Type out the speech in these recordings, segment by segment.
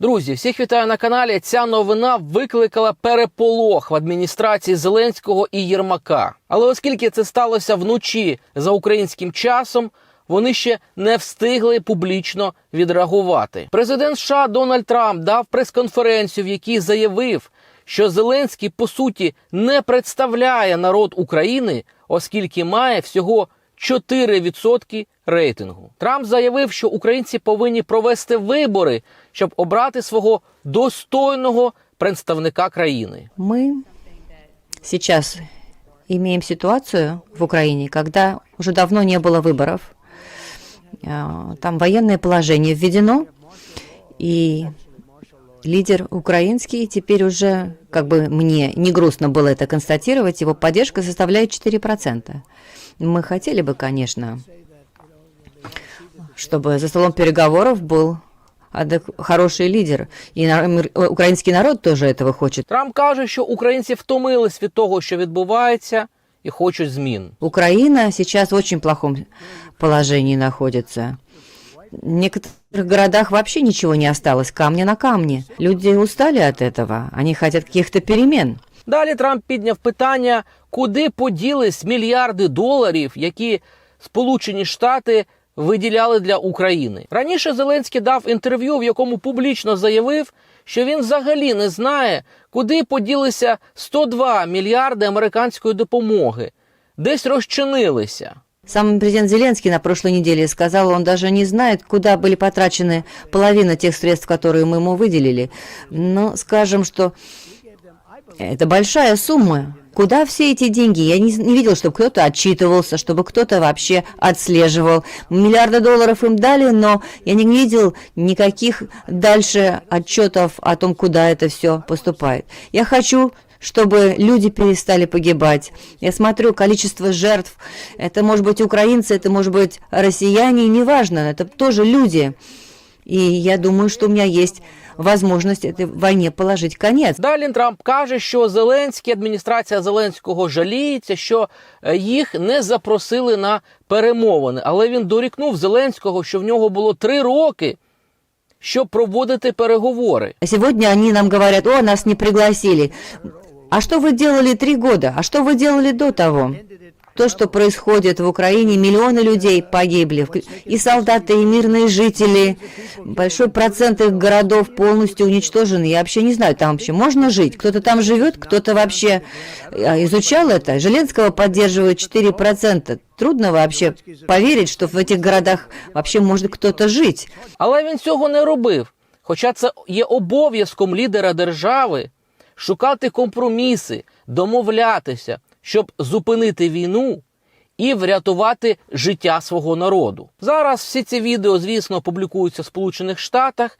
Друзі, всіх вітаю на каналі. Ця новина викликала переполох в адміністрації Зеленського і Єрмака. Але оскільки це сталося вночі за українським часом, вони ще не встигли публічно відреагувати. Президент США Дональд Трамп дав прес-конференцію, в якій заявив, що Зеленський по суті не представляє народ України, оскільки має всього 4% рейтингу. Трамп заявив, що українці повинні провести вибори, щоб обрати свого достойного представника країни. Мы сейчас имеем ситуацию в Украине, когда уже давно не было выборов. А, Там военное положение введено, и лидер украинский теперь уже, как бы мне не грустно было это констатировать, его поддержка составляет 4%. Мы хотели бы, конечно, чтобы за столом переговоров был адек- хороший лидер. И на- мир- э, украинский народ тоже этого хочет. Трамп каже, що українці втомились від того, що відбувається, і хочуть змін. Украина сейчас в очень плохом положении находится. В некоторых городах вообще ничего не осталось, камня на камне. Люди устали от этого, они хотят каких-то перемен. Далі Трамп підняв питання, куди поділись мільярди доларів, які Сполучені Штати виділяли для України. Раніше Зеленський дав інтерв'ю, в якому публічно заявив, що він взагалі не знає, куди поділися 102 мільярди американської допомоги, десь розчинилися. Сам президент Зеленский на прошлой неделе сказал, он даже не знает, куда были потрачены половина тех средств, которые мы ему выделили. Но скажем, что это большая сумма. Куда все эти деньги? Я не, не видел, чтобы кто-то отчитывался, чтобы кто-то вообще отслеживал. Миллиарды долларов им дали, но я не видел никаких дальше отчетов о том, куда это все поступает. Я хочу чтобы люди перестали погибать. Я смотрю количество жертв. Это может быть украинцы, это может быть россияне, неважно, это тоже люди. И я думаю, что у меня есть возможность этой войне положить конец. Далі Трамп каже, що Зеленський, адміністрація Зеленського жаліється, що е, їх не запросили на перемовини. Але він дорікнув Зеленського, що в нього було три роки, щоб проводити переговори. А Сегодня они нам говорят, о, нас не пригласили. А что вы делали три года? А что вы делали до того? То, что происходит в Украине, миллионы людей погибли, вк- и солдаты, и мирные жители. Большой процент их городов полностью уничтожен. Я вообще не знаю, там вообще можно жить? Кто-то там живет, кто-то вообще э, изучал это. Желенского поддерживает 4%. Трудно вообще поверить, что в этих городах вообще может кто-то жить. Але він цього не робив. Хоча це є обов'язком лідера держави шукати компроміси, домовлятися, щоб зупинити війну і врятувати життя свого народу. Зараз всі ці відео, звісно, публікуються в Сполучених Штатах,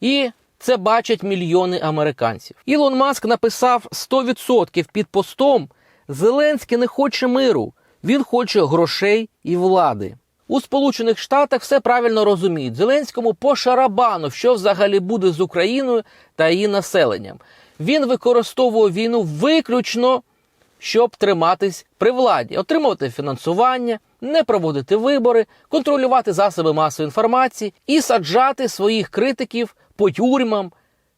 і це бачать мільйони американців. Ілон Маск написав 100% під постом: Зеленський не хоче миру, він хоче грошей і влади. У Сполучених Штатах все правильно розуміють. Зеленському по шарабану, що взагалі буде з Україною та її населенням. Він використовує війну виключно, щоб триматись при владі, отримувати фінансування, не проводити вибори, контролювати засоби масової інформації і саджати своїх критиків по тюрмам,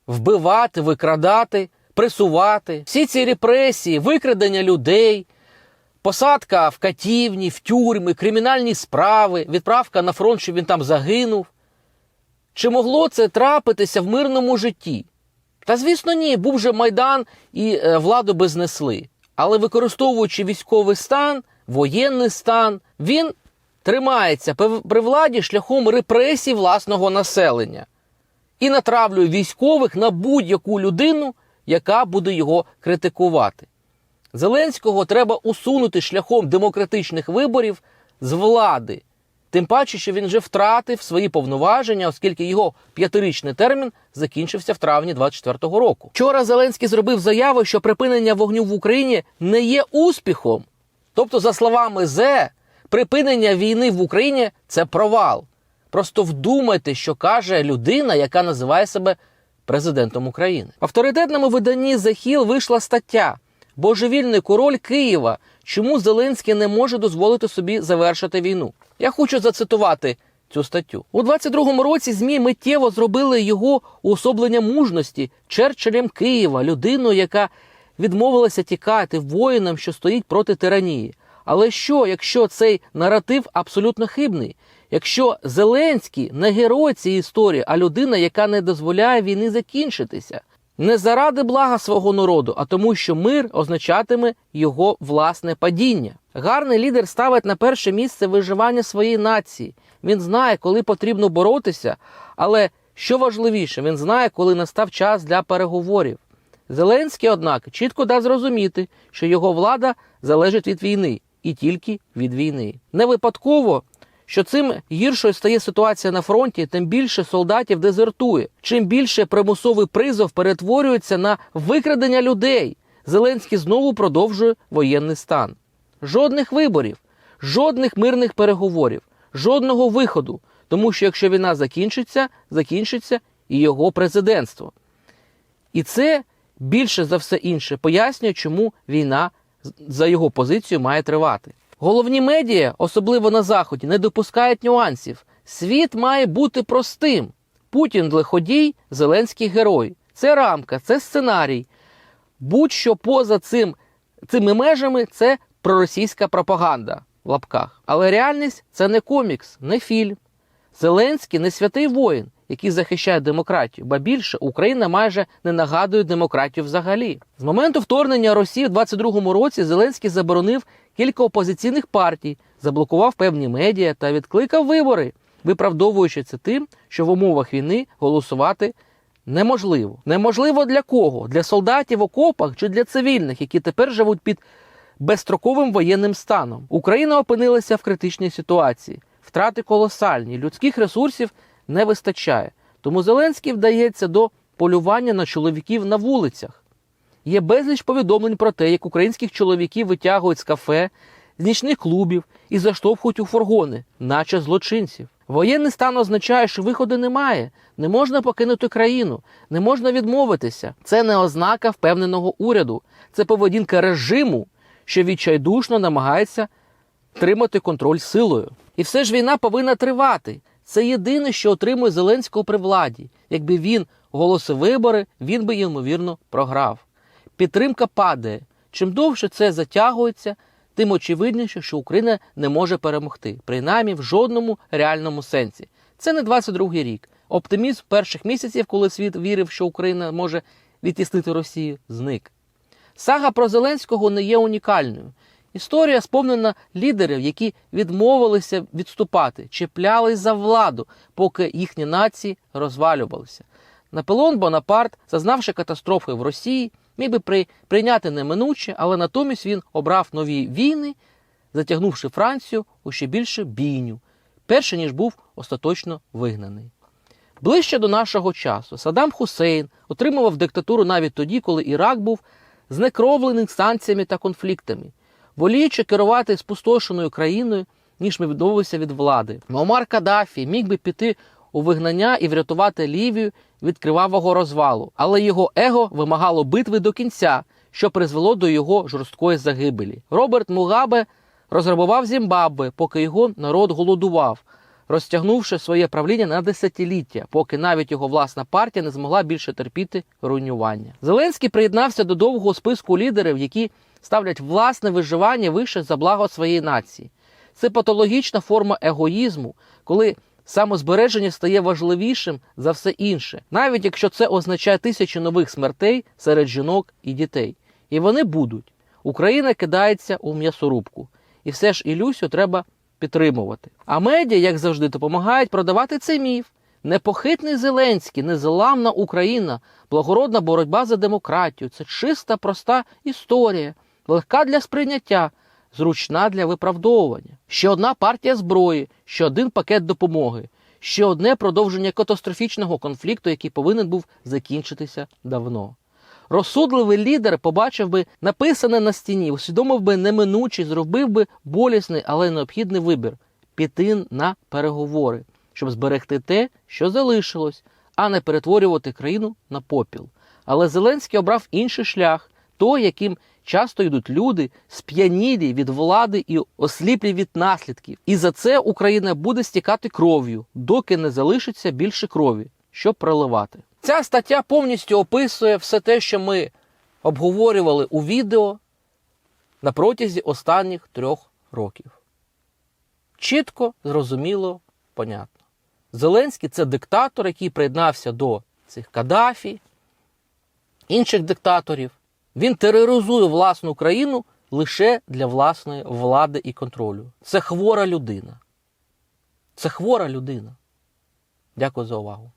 вбивати, викрадати, пресувати. Всі ці репресії, викрадення людей, посадка в катівні, в тюрми, кримінальні справи, відправка на фронт, щоб він там загинув. Чи могло це трапитися в мирному житті? Та звісно, ні, був же майдан і е, владу би знесли. Але використовуючи військовий стан, воєнний стан, він тримається при владі шляхом репресій власного населення і натравлює військових на будь-яку людину, яка буде його критикувати. Зеленського треба усунути шляхом демократичних виборів з влади. Тим паче, що він вже втратив свої повноваження, оскільки його п'ятирічний термін закінчився в травні 24-го року. Вчора Зеленський зробив заяву, що припинення вогню в Україні не є успіхом. Тобто, за словами Зе, припинення війни в Україні це провал. Просто вдумайте, що каже людина, яка називає себе президентом України. В авторитетному виданні Hill вийшла стаття Божевільний король Києва. Чому Зеленський не може дозволити собі завершити війну? Я хочу зацитувати цю статтю. У 22-му році ЗМІ миттєво зробили його уособлення мужності Черчиллем Києва, людиною, яка відмовилася тікати воїнам, що стоїть проти тиранії. Але що, якщо цей наратив абсолютно хибний? Якщо Зеленський не герой цієї історії, а людина, яка не дозволяє війни закінчитися, не заради блага свого народу, а тому, що мир означатиме його власне падіння. Гарний лідер ставить на перше місце виживання своєї нації. Він знає, коли потрібно боротися, але що важливіше, він знає, коли настав час для переговорів. Зеленський, однак, чітко дав зрозуміти, що його влада залежить від війни і тільки від війни. Не випадково, що цим гіршою стає ситуація на фронті, тим більше солдатів дезертує. Чим більше примусовий призов перетворюється на викрадення людей. Зеленський знову продовжує воєнний стан. Жодних виборів, жодних мирних переговорів, жодного виходу. Тому що якщо війна закінчиться, закінчиться і його президентство. І це більше за все інше пояснює, чому війна за його позицію має тривати. Головні медіа, особливо на заході, не допускають нюансів. Світ має бути простим. Путін лиходій, Зеленський герой. Це рамка, це сценарій. Будь-що поза цим, цими межами це проросійська пропаганда в лапках. Але реальність це не комікс, не фільм. Зеленський не святий воїн, який захищає демократію, ба більше Україна майже не нагадує демократію взагалі. З моменту вторгнення Росії в 22-му році Зеленський заборонив кілька опозиційних партій, заблокував певні медіа та відкликав вибори, виправдовуючи це тим, що в умовах війни голосувати неможливо. Неможливо для кого? Для солдатів в окопах чи для цивільних, які тепер живуть під безстроковим воєнним станом. Україна опинилася в критичній ситуації. Втрати колосальні, людських ресурсів не вистачає. Тому Зеленський вдається до полювання на чоловіків на вулицях. Є безліч повідомлень про те, як українських чоловіків витягують з кафе, з нічних клубів і заштовхують у фургони, наче злочинців. Воєнний стан означає, що виходу немає. Не можна покинути країну, не можна відмовитися. Це не ознака впевненого уряду, це поведінка режиму, що відчайдушно намагається тримати контроль силою. І все ж війна повинна тривати. Це єдине, що отримує Зеленського при владі. Якби він оголосив вибори, він би ймовірно програв. Підтримка падає. Чим довше це затягується, тим очевидніше, що Україна не може перемогти, принаймні в жодному реальному сенсі. Це не 22-й рік. Оптимізм перших місяців, коли світ вірив, що Україна може відтіснити Росію, зник. Сага про Зеленського не є унікальною. Історія сповнена лідерів, які відмовилися відступати, чіплялись за владу, поки їхні нації розвалювалися. Наполеон Бонапарт, зазнавши катастрофи в Росії, міг би при, прийняти неминуче, але натомість він обрав нові війни, затягнувши Францію у ще більше бійню, перше ніж був остаточно вигнаний. Ближче до нашого часу Саддам Хусейн отримував диктатуру навіть тоді, коли Ірак був знекровлений санкціями та конфліктами, воліючи керувати спустошеною країною, ніж ми відмовився від влади. Муаммар Каддафі міг би піти у вигнання і врятувати Лівію від кривавого розвалу, але його его вимагало битви до кінця, що призвело до його жорсткої загибелі. Роберт Мугабе розграбував Зімбабве, поки його народ голодував, розтягнувши своє правління на десятиліття, поки навіть його власна партія не змогла більше терпіти руйнування. Зеленський приєднався до довгого списку лідерів, які ставлять власне виживання вище за благо своєї нації. Це патологічна форма егоїзму, коли самозбереження стає важливішим за все інше, навіть якщо це означає тисячі нових смертей серед жінок і дітей. І вони будуть. Україна кидається у м'ясорубку. І все ж Ілюсю треба підтримувати. А медіа, як завжди, допомагають продавати цей міф. Непохитний Зеленський, незламна Україна, благородна боротьба за демократію. Це чиста, проста історія, легка для сприйняття, зручна для виправдовування. Ще одна партія зброї, ще один пакет допомоги, ще одне продовження катастрофічного конфлікту, який повинен був закінчитися давно. Розсудливий лідер побачив би написане на стіні, усвідомив би неминучий, зробив би болісний, але необхідний вибір піти на переговори, щоб зберегти те, що залишилось, а не перетворювати країну на попіл. Але Зеленський обрав інший шлях, той, яким часто йдуть люди, сп'янілі від влади і осліплі від наслідків. І за це Україна буде стікати кров'ю, доки не залишиться більше крові, щоб проливати. Ця стаття повністю описує все те, що ми обговорювали у відео на протязі останніх трьох років. Чітко, зрозуміло, понятно. Зеленський це диктатор, який приєднався до цих Каддафі, інших диктаторів. Він тероризує власну країну лише для власної влади і контролю. Це хвора людина. Це хвора людина. Дякую за увагу.